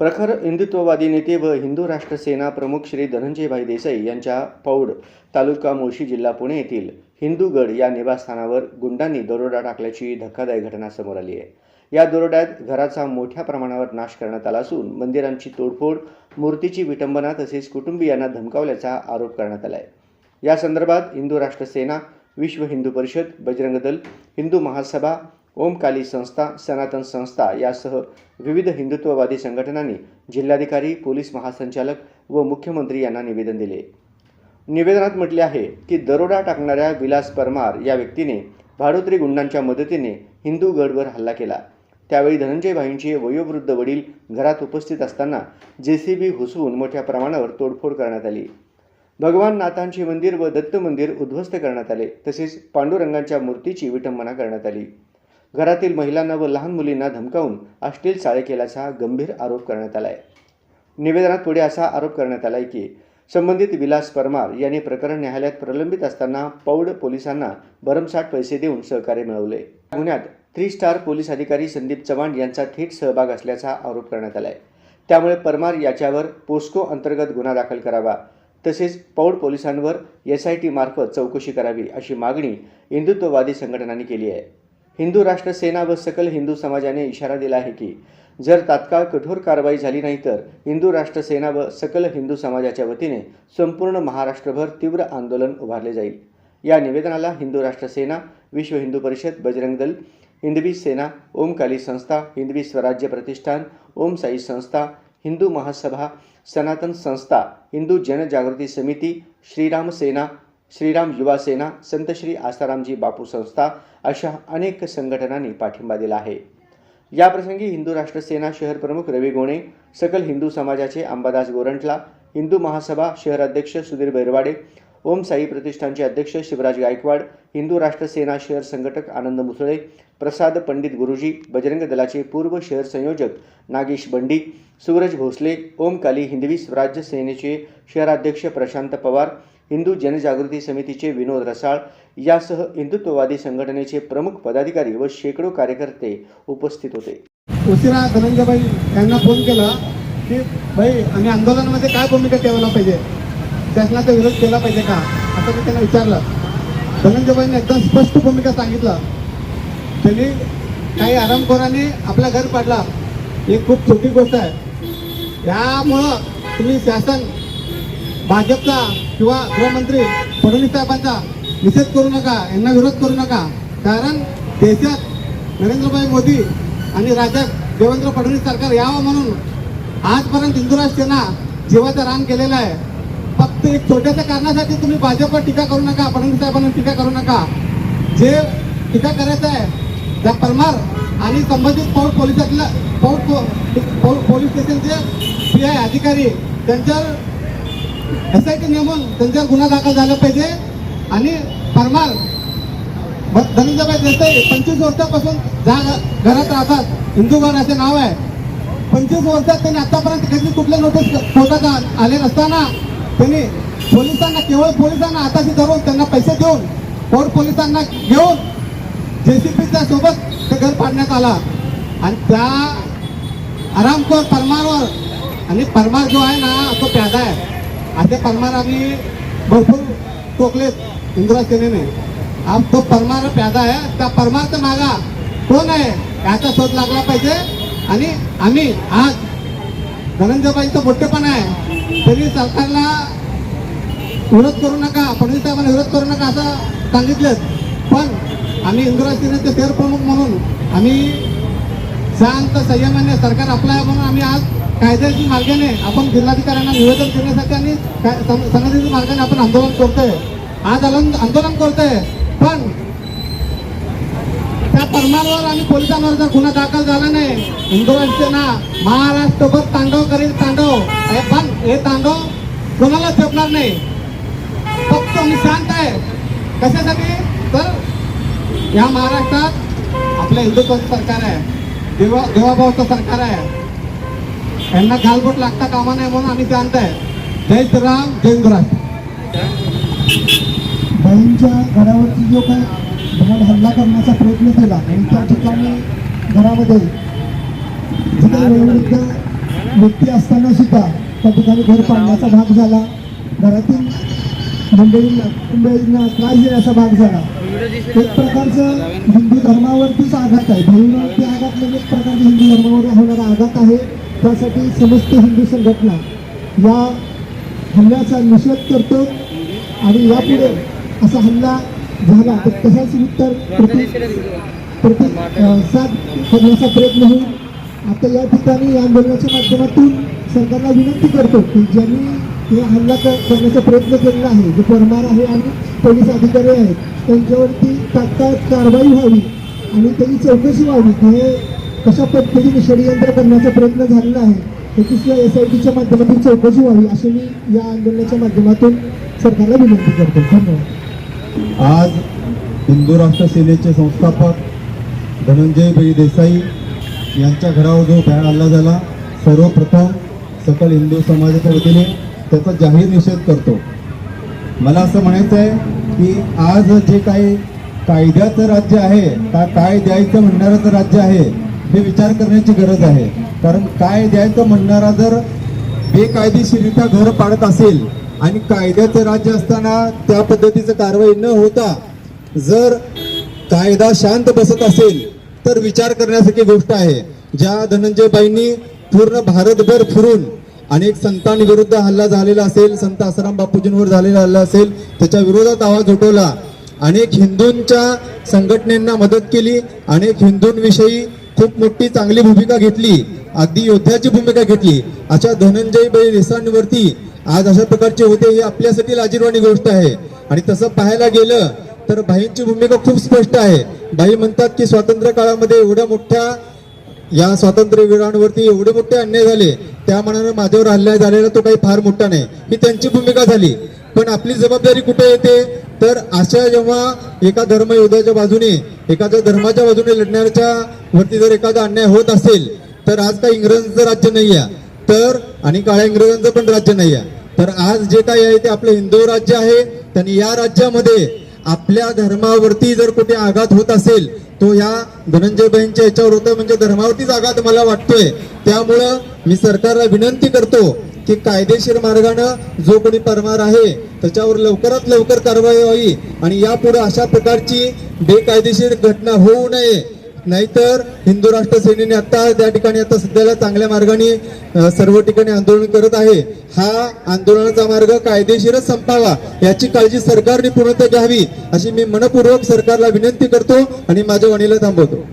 प्रखर हिंदुत्ववादी नेते व हिंदू राष्ट्र सेना प्रमुख श्री धनंजयभाई देसाई यांच्या पौड तालुका मुळशी जिल्हा पुणे येथील हिंदूगड या निवासस्थानावर गुंडांनी दरोडा टाकल्याची धक्कादायक घटना समोर आली आहे. या दरोड्यात घराचा मोठ्या प्रमाणावर नाश करण्यात आला असून मंदिरांची तोडफोड मूर्तीची विटंबना तसेच कुटुंबियांना धमकावल्याचा आरोप करण्यात आला आहे या संदर्भात हिंदू राष्ट्र सेना विश्व हिंदू परिषद बजरंग दल हिंदू महासभा ओमकाली संस्था सनातन संस्था यासह विविध हिंदुत्ववादी संघटनांनी जिल्हाधिकारी पोलीस महासंचालक व मुख्यमंत्री यांना निवेदन दिले. निवेदनात म्हटले आहे की दरोडा टाकणाऱ्या विलास परमार या व्यक्तीने भाडोत्री गुंडांच्या मदतीने हिंदू गडवर हल्ला केला. त्यावेळी धनंजय भाईंचे वयोवृद्ध वडील घरात उपस्थित असताना जे सी बी घुसवून मोठ्या प्रमाणावर तोडफोड करण्यात आली. भगवान नाथांचे मंदिर व दत्त मंदिर उद्ध्वस्त करण्यात आले तसेच पांडुरंगांच्या मूर्तीची विटंबना करण्यात आली. घरातील महिलांना व लहान मुलींना धमकावून अश्लील चाळे केल्याचा गंभीर आरोप करण्यात आला आहे निवेदनात पुढे असा आरोप करण्यात आला आहे की संबंधित विलास परमार यांनी प्रकरण न्यायालयात प्रलंबित असताना पौड पोलिसांना भरमसाठ पैसे देऊन सहकार्य मिळवले. गुन्ह्यात थ्री स्टार पोलीस अधिकारी संदीप चव्हाण यांचा थेट सहभाग असल्याचा आरोप करण्यात आला आहे त्यामुळे परमार याच्यावर पोस्को अंतर्गत गुन्हा दाखल करावा तसेच पौड पोलिसांवर एस आय टी मार्फत चौकशी करावी अशी मागणी हिंदुत्ववादी संघटनांनी केली आहे. हिंदू राष्ट्र सेना व सकल हिंदू समाजाने इशारा दिला आहे की जर तात्काळ कठोर कारवाई झाली नाही तर हिंदू राष्ट्र सेना व सकल हिंदू समाजाच्या वतीने संपूर्ण महाराष्ट्रभर तीव्र आंदोलन उभारले जाईल. या निवेदनाला हिंदू राष्ट्र सेना विश्व हिंदू परिषद बजरंग दल हिंदवी सेना ओमकाली संस्था हिंदवी स्वराज्य प्रतिष्ठान ओम साई संस्था हिंदू महासभा सनातन संस्था हिंदू जनजागृती समिती श्रीराम सेना श्रीराम युवा सेना संत श्री आसारामजी बापू संस्था अशा अनेक संघटनांनी पाठिंबा दिला आहे. याप्रसंगी हिंदू राष्ट्र सेना शहर प्रमुख रवी गोणे सकल हिंदू समाजाचे अंबादास गोरंटला हिंदू महासभा शहर अध्यक्ष सुधीर बैरवाडे ओम साई प्रतिष्ठानचे अध्यक्ष शिवराज गायकवाड हिंदू राष्ट्र सेना शहर संघटक आनंद मुसळे प्रसाद पंडित गुरुजी बजरंग दलाचे पूर्व शहर संयोजक नागेश बंडी सूरज भोसले ओमकाली हिंदवी स्वराज्य सेनेचे शहराध्यक्ष प्रशांत पवार हिंदू जनजागृती समितीचे विनोद रसाळ यासह हिंदुत्ववादी संघटनेचे प्रमुख पदाधिकारी व शेकडो कार्यकर्ते उपस्थित होते. उशिरा धनंजयबाई यांना फोन केला की भाई आम्ही आंदोलनामध्ये काय भूमिका ठेवायला पाहिजे? शासनाचा विरोध केला पाहिजे का? असं मी त्यांना विचारलं. धनंजयबाईंनी एकदम स्पष्ट भूमिका सांगितलं. त्यांनी काही आरामखोरांनी आपला घर पाडला. ही खूप छोटी गोष्ट आहे. यामुळं तुम्ही शासन भाजपचा किंवा गृहमंत्री फडणवीस साहेबांचा निषेध करू नका यांना विरोध करू नका. कारण देशात नरेंद्रभाई मोदी आणि राज्यात देवेंद्र फडणवीस सरकार यावं म्हणून आजपर्यंत हिंदुराज सेना जीवाचं रान केलेलं आहे. फक्त एक छोट्याशा कारणासाठी तुम्ही भाजपवर टीका करू नका फडणवीस साहेबांना टीका करू नका. जे टीका करायचं आहे त्या परमार आणि संबंधित पौड पोलिसातल्या पौड पोलीस स्टेशनचे पी आय अधिकारी त्यांच्यावर एस नेमून त्यांच्यावर गुन्हा दाखल झाला पाहिजे. आणि परमार धनंजयभाई देसाई पंचवीस वर्षापासून ज्या घरात राहतात. हिंदूगड असे नाव आहे. पंचवीस वर्षात त्यांनी आतापर्यंत कधी कुठल्या नोटीस कोर्टात आले नसताना त्यांनी पोलिसांना केवळ पोलिसांना हाताशी धरून त्यांना पैसे देऊन कोर्ट पोलिसांना घेऊन जेसीबीच्या सोबत ते घर पाडण्यात आला. आणि त्या आरामखोर परमारवर आणि परमार जो आहे ना तो प्यादा आहे. असे परमार आम्ही भरपूर टोकलेत इंदिरा सेनेने. आज तो परमार प्यादा आहे त्या परमारचा मागा. कोण आहे? याचा शोध लागला पाहिजे. आणि आम्ही आज धनंजयबाईंचं मोठेपण आहे. तरी सरकारला विरोध करू नका फडणवीस साहेबांना विरोध करू नका असं सांगितलं. पण आम्ही इंदिरा सेनेचे प्रमुख म्हणून आम्ही शांत संयमाने सरकार आपला आहे म्हणून आम्ही आज कायद्याच्या मार्गाने आपण जिल्हाधिकाऱ्यांना निवेदन देण्यासाठी आणि काय- मार्गाने आपण आंदोलन करतोय. आज आंदोलन करतोय. पण त्या परमांवर आणि पोलिसांवर जर गुन्हा दाखल झाला नाही हिंदू सेना महाराष्ट्रभर तांडव करेल तांडव. हे पण हे तांडव कोणाला झेपणार नाही? फक्त मी शांत आहे. कशासाठी? तर या महाराष्ट्रात आपलं हिंदुत्वाचं सरकार आहे. देवा देवाभाऊचं सरकार आहे. यांना गालबोट लागता कामा नाही म्हणून आम्ही शांत आहे जय श्रीराम जय इंद्राज बाईंच्या घरावरती जो काय भ्रमण हल्ला करण्याचा प्रयत्न केला आणि त्या ठिकाणी घरामध्ये जी वयोवृद्ध व्यक्ती असताना सुद्धा त्या ठिकाणी घर पाडण्याचा भाग झाला. घरातील मंडळींना कुटुंबियांना त्रास देण्याचा भाग झाला. एक प्रकारचं हिंदू धर्मावरतीच आघात आहे. भाईवरती आघात म्हणजे एक प्रकारचा हिंदू धर्मावर होणारा आघात आहे. त्यासाठी समस्त हिंदू संघटना या हल्ल्याचा निषेध करतो आणि यापुढे असा हल्ला झाला तर तसाच उत्तर प्रति प्रति साथ करण्याचा प्रयत्न होईल. आता या ठिकाणी या आंदोलनाच्या माध्यमातून सरकारला विनंती करतो की ज्यांनी हे हल्ला करण्याचा प्रयत्न केलेला आहे जो परमार आहे आणि पोलीस अधिकारी आहेत त्यांच्यावरती तात्काळ कारवाई व्हावी आणि त्याची चौकशी व्हावी. हे कशा पद्धतीने षडयंत्र करण्याचा प्रयत्न झालेला आहे त्याची एस आय टीच्या माध्यमातून चौकशी व्हावी अशी मी या आंदोलनाच्या माध्यमातून सरकारला विनंती करतो. धन्यवाद. आज हिंदू राष्ट्र सेनेचे संस्थापक धनंजय भाई देसाई यांच्या घरावर जो बॅन हल्ला झाला सर्वप्रथम सकल हिंदू समाजाच्या वतीने त्याचा जाहीर निषेध करतो. मला असं म्हणायचं आहे की आज जे काही कायद्याचं राज्य आहे का काय द्यायचं म्हणणारं राज्य आहे हे विचार करण्याची गरज आहे. कारण काय द्यायचं म्हणणारा जर बेकायदेशीरित्या घर पाडत असेल आणि कायद्याचं राज्य असताना त्या पद्धतीचं कारवाई न होता जर कायदा शांत बसत असेल तर विचार करण्यासारखी गोष्ट आहे. ज्या धनंजयबाईंनी पूर्ण भारतभर फिरून अनेक संतांविरुद्ध हल्ला झालेला असेल संत आसाराम बापूजींवर झालेला हल्ला असेल त्याच्या विरोधात आवाज उठवला. अनेक हिंदूंच्या संघटनेंना मदत केली अनेक हिंदूंविषयी खूप मोठी चांगली भूमिका घेतली अगदी योद्ध्याची भूमिका घेतली. अशा धनंजयबाई देसांवरती आज अशा प्रकारचे होते ही आपल्यासाठी लाजीरवाणी गोष्ट आहे. आणि तसं पाहायला गेलं तर भाईंची भूमिका खूप स्पष्ट आहे. भाई म्हणतात की स्वातंत्र्य काळामध्ये एवढ्या मोठ्या या स्वातंत्र्यवीरांवरती एवढे मोठे अन्याय झाले त्या मनानं माझ्यावर हल्ला झालेला तो काही फार मोठा नाही. ही त्यांची भूमिका झाली. पण आपली जबाबदारी कुठे येते? तर अशा जेव्हा एका धर्मयोद्धाच्या बाजूने एखाद्या धर्माच्या बाजूने लढण्याच्या वरती जर एखादा अन्याय होत असेल तर आज काही इंग्रजांचं राज्य नाही आहे तर आणि काळ्या इंग्रजांचं पण राज्य नाही आहे तर आज जे काही आहे ते आपलं हिंदू राज्य आहे त्यांनी या राज्यामध्ये आपल्या धर्मावरती जर कुठे आघात होत असेल तो या धनंजयबाईंच्या याच्यावर होतं म्हणजे धर्मावरतीच आघात मला वाटतोय. त्यामुळं मी सरकारला विनंती करतो की कायदेशीर मार्गानं जो कोणी परमार आहे त्याच्यावर लवकरात लवकर कारवाई व्हावी आणि यापुढे अशा प्रकारची बेकायदेशीर घटना होऊ नये. नाहीतर हिंदू राष्ट्र सेनेने आता त्या ठिकाणी आता सध्याला चांगल्या मार्गाने सर्व ठिकाणी आंदोलन करत आहे. हा आंदोलनाचा मार्ग कायदेशीरच संपावा याची काळजी सरकारने पूर्णतः घ्यावी अशी मी मनपूर्वक सरकारला विनंती करतो आणि माझ्या वाणीला थांबवतो.